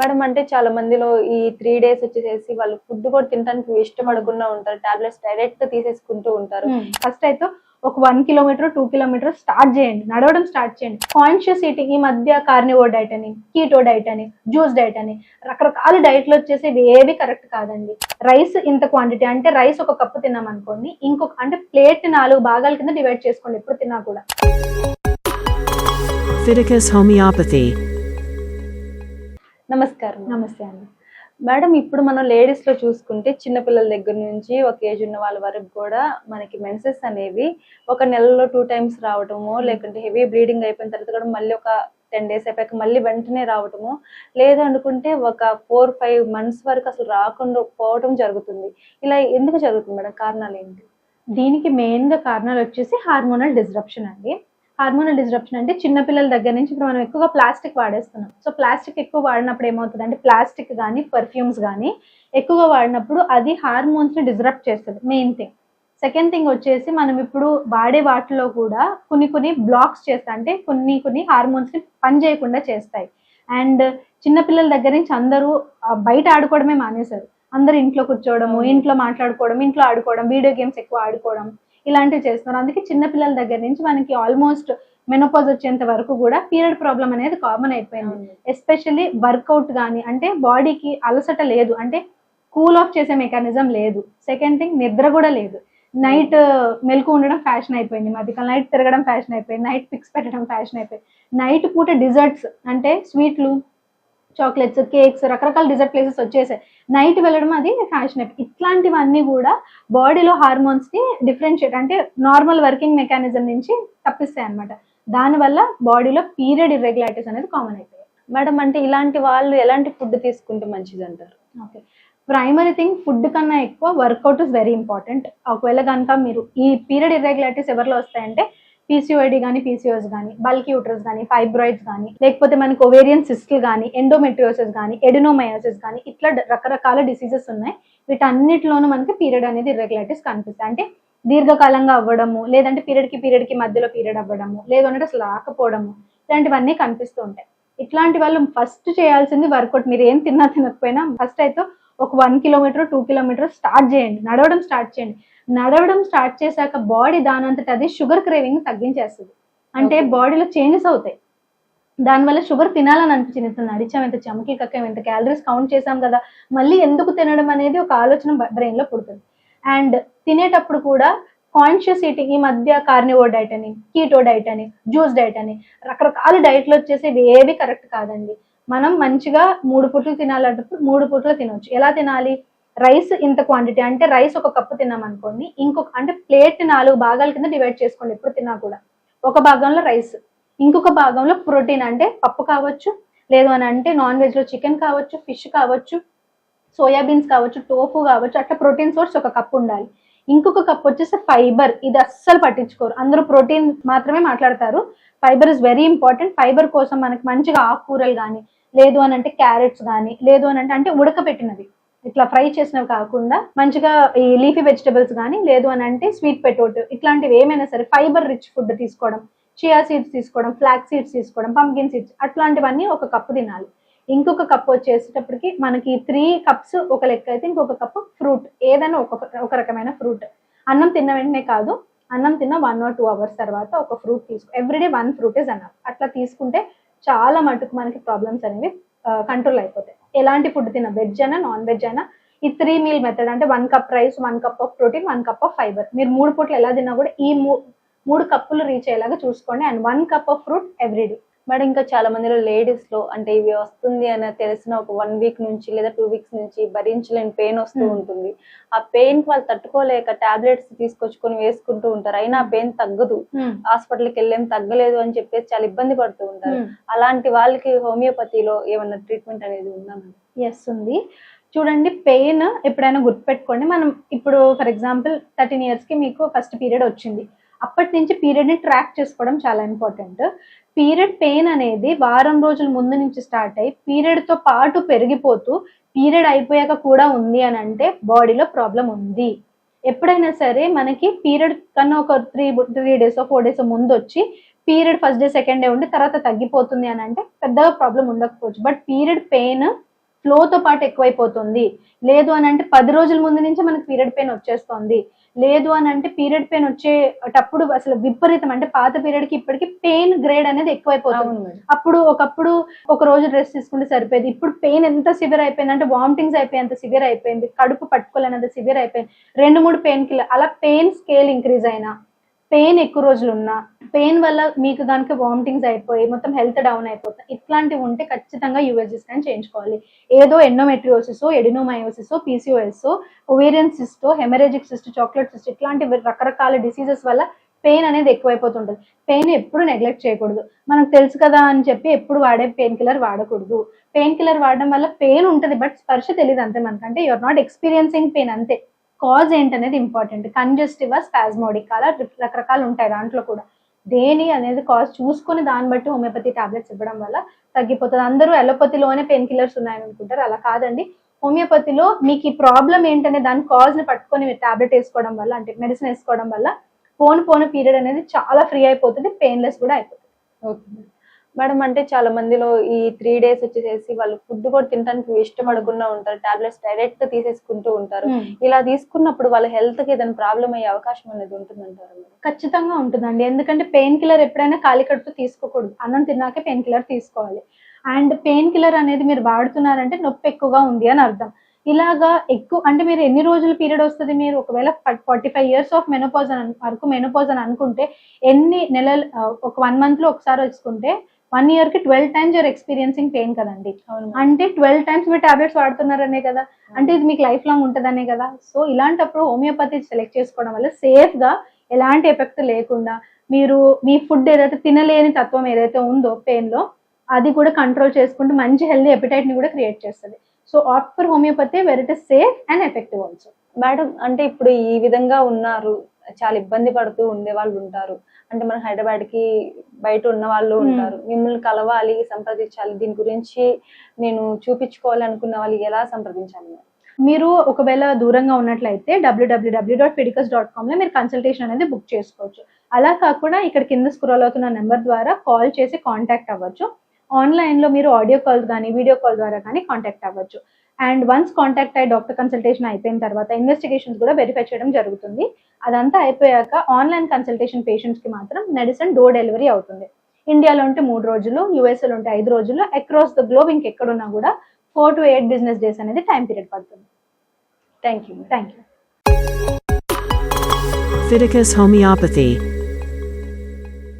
Madam అంటే చాలా మందిలో ఈ త్రీ డేస్ వచ్చేసేసి వాళ్ళు ఫుడ్ కూడా తినడానికి ఇష్టపడకుండా ఉంటారు. టాబ్లెట్స్ డైరెక్ట్ తీసేసుకుంటూ ఉంటారు. ఫస్ట్ అయితే ఒక one kilometre two kilometre start చేయండి. నడవడం స్టార్ట్ చేయండి. కాన్షియస్ ఈటింగ్ ఈ మధ్య కార్నివోర్ డైట్ అని కీటో డైట్ అని జ్యూస్ డైట్ అని రకరకాల డైట్లు వచ్చేసి ఏవి కరెక్ట్ కాదండి. రైస్ ఇంత క్వాంటిటీ అంటే రైస్ ఒక కప్పు తిన్నాం అనుకోండి ఇంకొక అంటే ప్లేట్ నాలుగు భాగాల కింద డివైడ్ చేసుకోండి ఎప్పుడు తిన్నా కూడా. Fiticus Homeopathy. నమస్కారం. నమస్తే అండి. మేడం ఇప్పుడు మనం లేడీస్లో చూసుకుంటే చిన్నపిల్లల దగ్గర నుంచి ఒక ఏజ్ ఉన్న వాళ్ళ వరకు కూడా మనకి మెన్సెస్ అనేవి ఒక నెలలో టూ టైమ్స్ రావటము లేకుంటే హెవీ బ్లీడింగ్ అయిపోయిన తర్వాత కూడా మళ్ళీ ఒక టెన్ డేస్ అయిపోయాక మళ్ళీ వెంటనే రావటము లేదు అనుకుంటే ఒక ఫోర్ ఫైవ్ మంత్స్ వరకు అసలు రాకుండా పోవటం జరుగుతుంది. ఇలా ఎందుకు జరుగుతుంది మేడం? కారణాలు ఏంటి? దీనికి మెయిన్గా కారణాలు వచ్చేసి హార్మోనల్ డిస్రప్షన్ అండి. హార్మోనల్ డిస్రప్షన్ అంటే చిన్నపిల్లల దగ్గర నుంచి ఇప్పుడు మనం ఎక్కువగా ప్లాస్టిక్ వాడేస్తున్నాం. సో ప్లాస్టిక్ ఎక్కువ వాడినప్పుడు ఏమవుతుంది అంటే ప్లాస్టిక్ కానీ పర్ఫ్యూమ్స్ కానీ ఎక్కువగా వాడినప్పుడు అది హార్మోన్స్ని డిస్రప్ట్ చేస్తుంది. మెయిన్ థింగ్ సెకండ్ థింగ్ వచ్చేసి మనం ఇప్పుడు వాడే వాటిలో కూడా కొన్ని కొన్ని బ్లాక్స్ చేస్తాయి అంటే కొన్ని కొన్ని హార్మోన్స్ని పని చేయకుండా చేస్తాయి. అండ్ చిన్నపిల్లల దగ్గర నుంచి అందరూ బయట ఆడుకోవడమే మానేశారు. అందరూ ఇంట్లో కూర్చోవడము ఇంట్లో మాట్లాడుకోవడం ఇంట్లో ఆడుకోవడం వీడియో గేమ్స్ ఎక్కువ ఆడుకోవడం. ఇలాంటివి చేస్తున్నారు అందుకే చిన్నపిల్లల దగ్గర నుంచి మనకి ఆల్మోస్ట్ మెనోపాజ్ వచ్చేంత వరకు కూడా పీరియడ్ ప్రాబ్లం అనేది కామన్ అయిపోయింది. ఎస్పెషల్లీ వర్కౌట్ కానీ అంటే బాడీకి అలసట లేదు. అంటే కూల్ ఆఫ్ చేసే మెకానిజం లేదు. సెకండ్ థింగ్ నిద్ర కూడా లేదు. నైట్ మెలకు ఉండడం ఫ్యాషన్ అయిపోయింది. మధ్యకాలం నైట్ తిరగడం ఫ్యాషన్ అయిపోయింది. నైట్ పిక్స్ పెట్టడం ఫ్యాషన్ అయిపోయింది. నైట్ పూట డిజర్ట్స్ అంటే స్వీట్లు చాక్లెట్స్ కేక్స్ రకరకాల డిజర్ట్ ప్లేసెస్ వచ్చేసాయి. నైట్ వెళ్ళడం అది ఫ్యాషన్ అయిపోయింది ఇట్లాంటివన్నీ కూడా బాడీలో హార్మోన్స్ని డిఫరెన్షియేట్ అంటే నార్మల్ వర్కింగ్ మెకానిజం నుంచి తప్పిస్తాయి అనమాట దానివల్ల బాడీలో పీరియడ్ ఇర్రెగ్యులారిటీస్ అనేది కామన్ అయిపోయాయి. మేడం అంటే ఇలాంటి వాళ్ళు ఎలాంటి ఫుడ్ తీసుకుంటే మంచిది అంటారు? ఓకే ప్రైమరీ థింగ్ ఫుడ్ కన్నా ఎక్కువ వర్కౌట్ ఇస్ వెరీ ఇంపార్టెంట్ ఒకవేళ కనుక మీరు ఈ పీరియడ్ ఇర్రెగ్యులారిటీస్ ఎవరిలో వస్తాయంటే పీసీఓడి కానీ పీసీఓస్ కానీ బల్క్ యూట్రస్ కానీ ఫైబ్రాయిడ్స్ కానీ లేకపోతే మనకి ఒవేరియన్ సిస్ట్లు కానీ ఎండోమెట్రియోసిస్ కానీ ఎడినోమయోసిస్ కానీ ఇట్లా రకరకాల డిసీజెస్ ఉన్నాయి. వీటన్నిటిలోనూ మనకి పీరియడ్ అనేది ఇర్రెగ్యులారిటీస్ కనిపిస్తాయి. అంటే దీర్ఘకాలంగా అవ్వడము లేదంటే పీరియడ్కి పీరియడ్కి మధ్యలో పీరియడ్ అవ్వడము లేదంటే అసలు రాకపోవడము ఇలాంటివన్నీ కనిపిస్తూ ఉంటాయి. ఇట్లాంటి వాళ్ళు ఫస్ట్ చేయాల్సింది వర్కౌట్ మీరు ఏం తిన్నా తినకపోయినా ఫస్ట్ అయితే ఒక one kilometre two kilometre start చేయండి. నడవడం స్టార్ట్ చేయండి. నడవడం స్టార్ట్ చేశాక బాడీ దానంతట అది షుగర్ క్రేవింగ్ తగ్గించేస్తుంది. అంటే. బాడీలో చేంజెస్ అవుతాయి. దానివల్ల షుగర్ తినాలని అనిపించింది. ఇంత నడిచాం ఇంత చమకి కక్కాం ఇంత క్యాలరీస్ కౌంట్ చేసాం కదా మళ్ళీ ఎందుకు తినడం అనేది ఒక ఆలోచన బ్రెయిన్లో పుడుతుంది. అండ్ తినేటప్పుడు కూడా కాన్షియస్ ఈటింగ్ ఈ మధ్య కార్నివోర్ డైట్ అని కీటో డైట్ అని జ్యూస్ డైట్ అని రకరకాల డైట్లు వచ్చేసి ఏవి కరెక్ట్ కాదండి. మనం మంచిగా మూడు పూటలు తినాలంటప్పుడు మూడు పూటలు తినొచ్చు. ఎలా తినాలి? రైస్ ఇంత క్వాంటిటీ అంటే రైస్ ఒక కప్పు తిన్నాం అనుకోండి ఇంకొక అంటే ప్లేట్ నాలుగు భాగాల కింద డివైడ్ చేసుకోండి ఎప్పుడు తిన్నా కూడా. ఒక భాగంలో రైస్ ఇంకొక భాగంలో ప్రోటీన్ అంటే పప్పు కావచ్చు లేదు అని అంటే నాన్ వెజ్లో చికెన్ కావచ్చు ఫిష్ కావచ్చు సోయాబీన్స్ కావచ్చు టోఫు కావచ్చు అట్లా ప్రోటీన్ సోర్స్ ఒక కప్పు ఉండాలి. ఇంకొక కప్ వచ్చేసి ఫైబర్ ఇది అస్సలు పట్టించుకోరు. అందరూ ప్రోటీన్ మాత్రమే మాట్లాడతారు. Fibre is very important fibre కోసం మనకి మంచిగా ఆకుకూరలు కానీ లేదు అని అంటే క్యారెట్స్ కానీ లేదు అని అంటే అంటే ఉడకపెట్టినవి. ఇట్లా ఫ్రై చేసినవి కాకుండా మంచిగా ఈ లీఫీ వెజిటబుల్స్ కానీ లేదు అని అంటే స్వీట్ పెటోట్ ఇట్లాంటివి ఏమైనా సరే ఫైబర్ రిచ్ ఫుడ్ తీసుకోవడం చియా సీడ్స్ తీసుకోవడం ఫ్లాక్ సీడ్స్ తీసుకోవడం పంకిన్ సీడ్స్ అట్లాంటివన్నీ ఒక కప్పు తినాలి. ఇంకొక కప్ వచ్చేసేటప్పటికి మనకి త్రీ కప్స్ ఒక లెక్క అయితే ఇంకొక కప్ ఫ్రూట్ ఏదైనా ఒక ఒక రకమైన ఫ్రూట్ అన్నం తిన్న వెంటనే కాదు అన్నం తిన్న వన్ ఆర్ టూ అవర్స్ తర్వాత ఒక ఫ్రూట్ తీసుకో ఎవ్రీడే వన్ ఫ్రూట్ ఇస్ అన్నం అట్లా తీసుకుంటే చాలా మటుకు మనకి ప్రాబ్లమ్స్ అనేవి కంట్రోల్ అయిపోతాయి. ఎలాంటి ఫుడ్ తిన్న వెజ్ అయినా నాన్ వెజ్ అయినా ఈ త్రీ మీల్ మెథడ్ అంటే one cup rice one cup of protein one cup of fibre మీరు మూడు పూటలు ఎలా తిన్నా కూడా ఈ మూడు కప్పులు రీచ్ అయ్యేలాగా చూసుకోండి. And one cup of fruit everyday madam ఇంకా చాలా మందిలో లేడీస్లో అంటే ఇవి వస్తుంది అని తెలిసిన ఒక వన్ వీక్ నుంచి లేదా టూ వీక్స్ నుంచి భరించలేని పెయిన్ వస్తూ Hmm. ఉంటుంది. ఆ పెయిన్ వాళ్ళు తట్టుకోలేక టాబ్లెట్స్ తీసుకొచ్చుకొని వేసుకుంటూ ఉంటారు. అయినా ఆ పెయిన్ తగ్గదు. హాస్పిటల్కి వెళ్ళేం తగ్గలేదు అని చెప్పేసి చాలా ఇబ్బంది పడుతూ ఉంటారు. అలాంటి వాళ్ళకి హోమియోపతిలో ఏమన్నా ట్రీట్మెంట్ అనేది ఉందా ఎస్ ఉంది. చూడండి పెయిన్ ఎప్పుడైనా గుర్తుపెట్టుకోండి. మనం ఇప్పుడు ఫర్ ఎగ్జాంపుల్ థర్టీన్ ఇయర్స్కి మీకు ఫస్ట్ పీరియడ్ వచ్చింది. అప్పటి నుంచి పీరియడ్ని ట్రాక్ చేసుకోవడం చాలా ఇంపార్టెంట్ పీరియడ్ పెయిన్ అనేది వారం రోజుల ముందు నుంచి స్టార్ట్ అయ్యి పీరియడ్తో పాటు పెరిగిపోతూ పీరియడ్ అయిపోయాక కూడా ఉంది అని అంటే బాడీలో ప్రాబ్లం ఉంది. ఎప్పుడైనా సరే మనకి పీరియడ్ కన్నా ఒక three three days four days ముందు వచ్చి period first day second day ఉండి తర్వాత తగ్గిపోతుంది అని అంటే పెద్దగా ప్రాబ్లం ఉండకపోవచ్చు. బట్ పీరియడ్ పెయిన్ ఫ్లోతో పాటు ఎక్కువైపోతుంది. లేదు అని అంటే పది రోజుల ముందు నుంచి మనకి పీరియడ్ పెయిన్ వచ్చేస్తుంది. లేదు అని అంటే పీరియడ్ పెయిన్ వచ్చేటప్పుడు అసలు విపరీతం అంటే పాత పీరియడ్కి ఇప్పటికి పెయిన్ గ్రేడ్ అనేది ఎక్కువైపోతుంది. అప్పుడు ఒకప్పుడు ఒక రోజు డ్రెస్ తీసుకుంటే సరిపోయేది. ఇప్పుడు పెయిన్ ఎంత సివియర్ అయిపోయింది అంటే వామిటింగ్స్ అయిపోయేంత సివియర్ అయిపోయింది. కడుపు పట్టుకోలేనంత సివియర్ అయిపోయింది. రెండు మూడు పెయిన్ కిల్లర్ అలా పెయిన్ స్కేల్ ఇంక్రీజ్ అయినా. పెయిన్ ఎక్కువ రోజులు ఉన్నా పెయిన్ వల్ల మీకు కనుక వామిటింగ్స్ అయిపోయి మొత్తం హెల్త్ డౌన్ అయిపోతుంది ఇట్లాంటివి ఉంటే ఖచ్చితంగా యూఎస్జీ స్కాన్ చేయించుకోవాలి. ఏదో endometriosis adenomyosis PCOS ovarian cyst or haemorrhagic cyst chocolate cyst ఇట్లాంటి రకరకాల డిసీజెస్ వల్ల పెయిన్ అనేది ఎక్కువైపోతుంటుంది. పెయిన్ ఎప్పుడు నెగ్లెక్ట్ చేయకూడదు. మనకు తెలుసు కదా అని చెప్పి ఎప్పుడు వాడే పెయిన్ కిల్లర్ వాడకూడదు. పెయిన్ కిల్లర్ వాడడం వల్ల పెయిన్ ఉంటుంది బట్ స్పర్శ తెలియదు అంతే మనకంటే. You are not experiencing pain అంతే. కాజ్ ఏంటనేది ఇంపార్టెంట్. కంజెస్టివా స్పాస్మోడిక్ అలా రకరకాలు ఉంటాయి దాంట్లో కూడా. దేని అనేది కాజ్ చూసుకుని దాన్ని బట్టి హోమియోపతి టాబ్లెట్స్ ఇవ్వడం వల్ల తగ్గిపోతుంది. అందరూ అలోపతిలోనే పెయిన్ కిల్లర్స్ ఉన్నాయని అనుకుంటారు. అలా కాదండి. హోమియోపతిలో మీకు ఈ ప్రాబ్లం ఏంటనే దాని కాజ్ని పట్టుకొని మీరు టాబ్లెట్ వేసుకోవడం వల్ల అంటే మెడిసిన్ వేసుకోవడం వల్ల పోను పోను పీరియడ్ అనేది చాలా ఫ్రీ అయిపోతుంది. పెయిన్లెస్ కూడా అయిపోతుంది. ఓకే. మేడం అంటే చాలా మందిలో ఈ త్రీ డేస్ వచ్చేసేసి వాళ్ళు ఫుడ్ కూడా తినడానికి ఇష్టపడకుండా ఉంటారు. టాబ్లెట్స్ డైరెక్ట్గా తీసేసుకుంటూ ఉంటారు. ఇలా తీసుకున్నప్పుడు వాళ్ళ హెల్త్కి ఏదైనా ప్రాబ్లం అయ్యే అవకాశం అనేది ఉంటుందంటారు ఖచ్చితంగా ఉంటుందండి. ఎందుకంటే పెయిన్ కిల్లర్ ఎప్పుడైనా ఖాళీ కడుపుతో తీసుకోకూడదు. అన్నం తిన్నాకే పెయిన్ కిల్లర్ తీసుకోవాలి. అండ్ పెయిన్ కిల్లర్ అనేది మీరు వాడుతున్నారంటే నొప్పి ఎక్కువగా ఉంది అని అర్థం. ఇలాగా ఎక్కువ అంటే మీరు ఎన్ని రోజుల పీరియడ్ వస్తుంది మీరు? ఒకవేళ forty five years of menopause అని వరకు మెనోపాజ్ అని అనుకుంటే ఎన్ని నెలలు ఒక వన్ మంత్లో ఒకసారి వచ్చుకుంటే వన్ ఇయర్కి twelve times you're experiencing pain కదండి. అంటే ట్వెల్వ్ టైమ్స్ మీరు టాబ్లెట్స్ వాడుతున్నారనే కదా. అంటే ఇది మీకు లైఫ్ లాంగ్ ఉంటుందనే కదా. సో ఇలాంటప్పుడు హోమియోపతి సెలెక్ట్ చేసుకోవడం వల్ల సేఫ్గా ఎలాంటి ఎఫెక్ట్ లేకుండా మీరు మీ ఫుడ్ ఏదైతే తినలేని తత్వం ఏదైతే ఉందో పెయిన్లో అది కూడా కంట్రోల్ చేసుకుంటూ మంచి హెల్దీ ఎపిటైట్ని కూడా క్రియేట్ చేస్తుంది. So opt for homeopathy where it is safe and effective also madam అంటే ఇప్పుడు ఈ విధంగా ఉన్నారు. చాలా ఇబ్బంది పడుతూ ఉండే వాళ్ళు ఉంటారు. అంటే మన హైదరాబాద్కి బయట ఉన్న వాళ్ళు. ఉంటారు. మిమ్మల్ని కలవాలి సంప్రదించాలి. దీని గురించి నేను చూపించుకోవాలి అనుకున్న వాళ్ళు ఎలా సంప్రదించాలి? మీరు ఒకవేళ దూరంగా ఉన్నట్లయితే డబ్ల్యూడబ్ల్యూడబ్ల్యూ డాట్ ఫిడికస్ డాట్ కామ్లో మీరు కన్సల్టేషన్ అనేది బుక్ చేసుకోవచ్చు. అలా కాకుండా ఇక్కడ కింద స్క్రోల్ అవుతున్న నెంబర్ ద్వారా కాల్ చేసి కాంటాక్ట్ అవ్వచ్చు. ఆన్లైన్లో మీరు ఆడియో కాల్ కానీ వీడియో కాల్ ద్వారా కానీ కాంటాక్ట్ అవ్వచ్చు. అండ్ వన్స్ కాంటాక్ట్ అయ్యి డాక్టర్ కన్సల్టేషన్ అయిపోయిన తర్వాత ఇన్వెస్టిగేషన్స్ కూడా వెరిఫై చేయడం జరుగుతుంది. అదంతా అయిపోయాక ఆన్లైన్ కన్సల్టేషన్ పేషెంట్స్కి మాత్రం మెడిసిన్ డోర్ డెలివరీ అవుతుంది. ఇండియాలో ఉంటే మూడు రోజులు యూఎస్ఏలో ఉంటే ఐదు రోజులు అక్రాస్ ద గ్లోబ్ ఇంకెక్కడున్నా కూడా four to eight business days అనేది టైం పీరియడ్ పడుతుంది. Thank you thank you Fiticus Homeopathy.